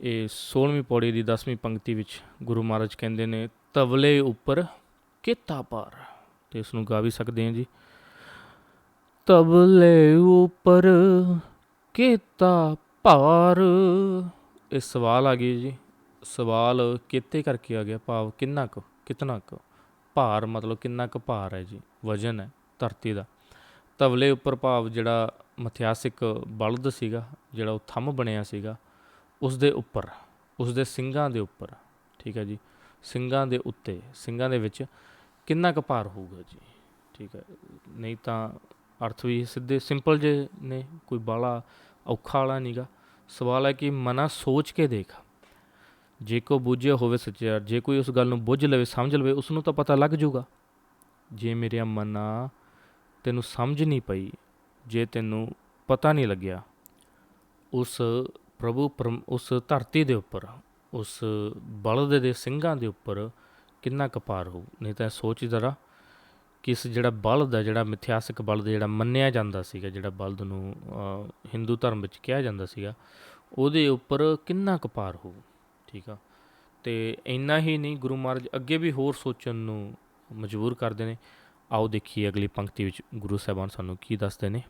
ਇਹ 16ਵੀਂ ਪੌੜੀ ਦੀ 10ਵੀਂ ਪੰਕਤੀ ਵਿੱਚ ਗੁਰੂ ਮਹਾਰਾਜ ਕਹਿੰਦੇ ਨੇ, ਤਵਲੇ ਉੱਪਰ ਕਿਤਾ ਪਾਰ। ਤੇ ਇਸ ਨੂੰ ਗਾ ਵੀ ਸਕਦੇ ਹਾਂ ਜੀ। ਤਬਲੇ ਉੱਪਰ ਕੀਤਾ ਭਾਰ ਇਹ ਸਵਾਲ ਆ ਗਈ ਜੀ। ਸਵਾਲ ਕਿਤੇ ਕਰਕੇ ਆ ਗਿਆ, ਭਾਵ ਕਿੰਨਾ ਕੁ, ਕਿਤਨਾ ਕੁ? ਭਾਰ ਮਤਲਬ ਕਿੰਨਾ ਕੁ ਭਾਰ ਹੈ ਜੀ? ਵਜਨ ਹੈ, ਧਰਤੀ ਦਾ। ਤਵਲੇ ਉੱਪਰ ਭਾਵ ਜਿਹੜਾ ਮਥਿਆਸਿਕ ਬਲਦ ਸੀਗਾ, ਜਿਹੜਾ ਉਹ ਥੰਮ ਬਣਿਆ ਸੀਗਾ ਉਸ ਦੇ ਉੱਪਰ ਉਸ ਦੇ ਸਿੰਘਾਂ ਦੇ ਉੱਪਰ, ਠੀਕ ਹੈ ਜੀ ਸਿੰਘਾਂ ਦੇ ਉੱਤੇ ਸਿੰਘਾਂ ਦੇ ਵਿੱਚ ਕਿੰਨਾ ਕੁ ਭਾਰ ਹੋਊਗਾ ਜੀ? ਠੀਕ ਹੈ, ਨਹੀਂ ਤਾਂ ਅਰਥ ਵੀ ਸਿੱਧੇ, ਸਿੰਪਲ ਜੇ ਨੇ, ਕੋਈ ਬਾਲਾ ਔਖਾ ਵਾਲਾ ਨਹੀਂਗਾ ਸਵਾਲ ਹੈ ਕਿ ਮਨਾ ਸੋਚ ਕੇ ਦੇਖ। ਜੇ ਕੋ ਬੁੱਝਿਆ ਹੋਵੇ ਸੱਚਿਆ ਜੇ ਕੋਈ ਉਸ ਗੱਲ ਨੂੰ ਬੁੱਝ ਲਵੇ, ਸਮਝ ਲਵੇ ਉਸ ਨੂੰ ਤਾਂ ਪਤਾ ਲੱਗ ਜਾਊਗਾ। ਜੇ ਮੇਰਿਆ ਮਨਾ ਤੈਨੂੰ ਸਮਝ ਨਹੀਂ ਪਈ, ਜੇ ਤੈਨੂੰ ਪਤਾ ਨਹੀਂ ਲੱਗਿਆ, ਉਸ ਪ੍ਰਭੂ ਪਰਮ- ਉਸ ਧਰਤੀ ਦੇ ਉੱਪਰ, ਉਸ ਬਲਦ ਦੇ ਸਿੰਘਾਂ ਦੇ ਉੱਪਰ ਕਿੰਨਾ ਕਪਾਰ ਹੋਊ? ਨਹੀਂ ਤਾਂ ਸੋਚ ਜਰਾ ਕਿ ਇਸ ਜਿਹੜਾ ਬਲਦ ਹੈ ਜਿਹੜਾ ਮਿਥਿਹਾਸਿਕ ਬਲਦ ਜਿਹੜਾ ਮੰਨਿਆ ਜਾਂਦਾ ਸੀਗਾ, ਜਿਹੜਾ ਬਲਦ ਨੂੰ ਹਿੰਦੂ ਧਰਮ ਵਿੱਚ ਕਿਹਾ ਜਾਂਦਾ ਸੀਗਾ, ਉਹਦੇ ਉੱਪਰ ਕਿੰਨਾ ਕਪਾਰ ਹੋਊ? ਠੀਕ ਆ? ਤੇ ਇੰਨਾ ਹੀ ਨਹੀਂ, ਗੁਰੂ ਮਹਾਰਾਜ ਅੱਗੇ ਵੀ ਹੋਰ ਸੋਚਣ ਨੂੰ ਮਜਬੂਰ ਕਰਦੇ ਨੇ। ਆਓ ਦੇਖੀਏ ਅਗਲੀ ਪੰਕਤੀ ਵਿੱਚ ਗੁਰੂ ਸਾਹਿਬਾਨ ਸਾਨੂੰ ਕੀ ਦੱਸਦੇ ਨੇ।